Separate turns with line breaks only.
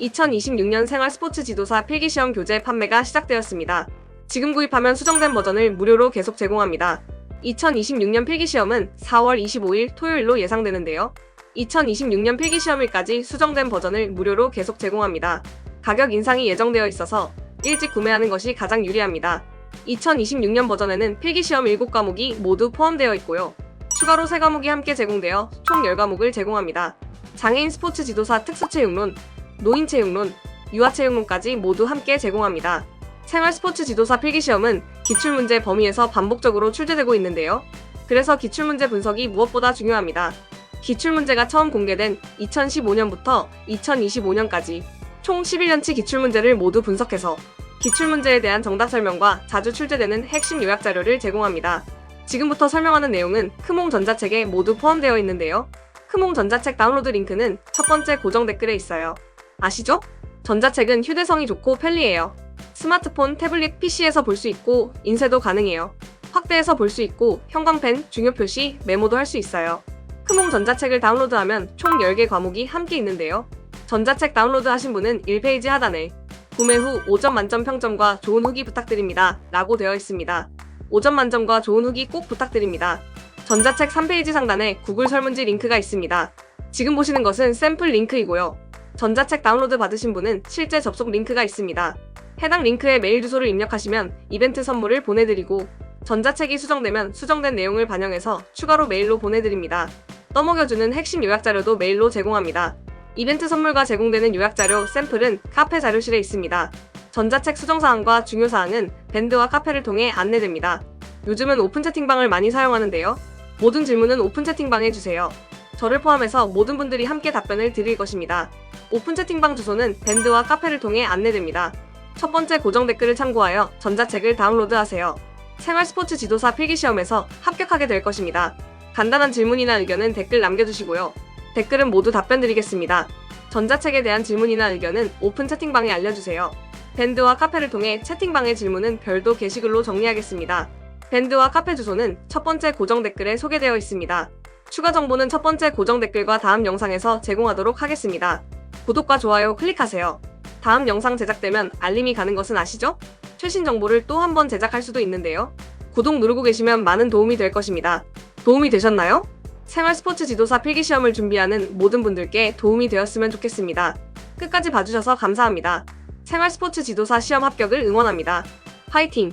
2026년 생활 스포츠 지도사 필기시험 교재 판매가 시작되었습니다. 지금 구입하면 수정된 버전을 무료로 계속 제공합니다. 2026년 필기시험은 4월 25일 토요일로 예상되는데요. 2026년 필기시험일까지 수정된 버전을 무료로 계속 제공합니다. 가격 인상이 예정되어 있어서 일찍 구매하는 것이 가장 유리합니다. 2026년 버전에는 필기시험 7과목이 모두 포함되어 있고요. 추가로 3과목이 함께 제공되어 총 10과목을 제공합니다. 장애인 스포츠 지도사 특수체육론, 노인체육론, 유아체육론까지 모두 함께 제공합니다. 생활 스포츠 지도사 필기시험은 기출문제 범위에서 반복적으로 출제되고 있는데요. 그래서 기출문제 분석이 무엇보다 중요합니다. 기출문제가 처음 공개된 2015년부터 2025년까지 총 11년치 기출문제를 모두 분석해서 기출문제에 대한 정답 설명과 자주 출제되는 핵심 요약 자료를 제공합니다. 지금부터 설명하는 내용은 크몽 전자책에 모두 포함되어 있는데요. 크몽 전자책 다운로드 링크는 첫 번째 고정 댓글에 있어요. 아시죠? 전자책은 휴대성이 좋고 편리해요. 스마트폰, 태블릿, PC에서 볼 수 있고 인쇄도 가능해요. 확대해서 볼 수 있고 형광펜, 중요 표시, 메모도 할 수 있어요. 크몽 전자책을 다운로드하면 총 10개 과목이 함께 있는데요. 전자책 다운로드 하신 분은 1페이지 하단에 구매 후 5점 만점 평점과 좋은 후기 부탁드립니다. 라고 되어 있습니다. 5점 만점과 좋은 후기 꼭 부탁드립니다. 전자책 3페이지 상단에 구글 설문지 링크가 있습니다. 지금 보시는 것은 샘플 링크이고요. 전자책 다운로드 받으신 분은 실제 접속 링크가 있습니다. 해당 링크에 메일 주소를 입력하시면 이벤트 선물을 보내드리고 전자책이 수정되면 수정된 내용을 반영해서 추가로 메일로 보내드립니다. 떠먹여주는 핵심 요약 자료도 메일로 제공합니다. 이벤트 선물과 제공되는 요약 자료 샘플은 카페 자료실에 있습니다. 전자책 수정 사항과 중요 사항은 밴드와 카페를 통해 안내됩니다. 요즘은 오픈 채팅방을 많이 사용하는데요. 모든 질문은 오픈 채팅방에 주세요. 저를 포함해서 모든 분들이 함께 답변을 드릴 것입니다. 오픈 채팅방 주소는 밴드와 카페를 통해 안내됩니다. 첫 번째 고정 댓글을 참고하여 전자책을 다운로드하세요. 생활 스포츠 지도사 필기 시험에서 합격하게 될 것입니다. 간단한 질문이나 의견은 댓글 남겨주시고요. 댓글은 모두 답변 드리겠습니다. 전자책에 대한 질문이나 의견은 오픈 채팅방에 알려주세요. 밴드와 카페를 통해 채팅방의 질문은 별도 게시글로 정리하겠습니다. 밴드와 카페 주소는 첫 번째 고정 댓글에 소개되어 있습니다. 추가 정보는 첫 번째 고정 댓글과 다음 영상에서 제공하도록 하겠습니다. 구독과 좋아요 클릭하세요. 다음 영상 제작되면 알림이 가는 것은 아시죠? 최신 정보를 또 한 번 제작할 수도 있는데요. 구독 누르고 계시면 많은 도움이 될 것입니다. 도움이 되셨나요? 생활 스포츠 지도사 필기 시험을 준비하는 모든 분들께 도움이 되었으면 좋겠습니다. 끝까지 봐주셔서 감사합니다. 생활 스포츠 지도사 시험 합격을 응원합니다. 화이팅!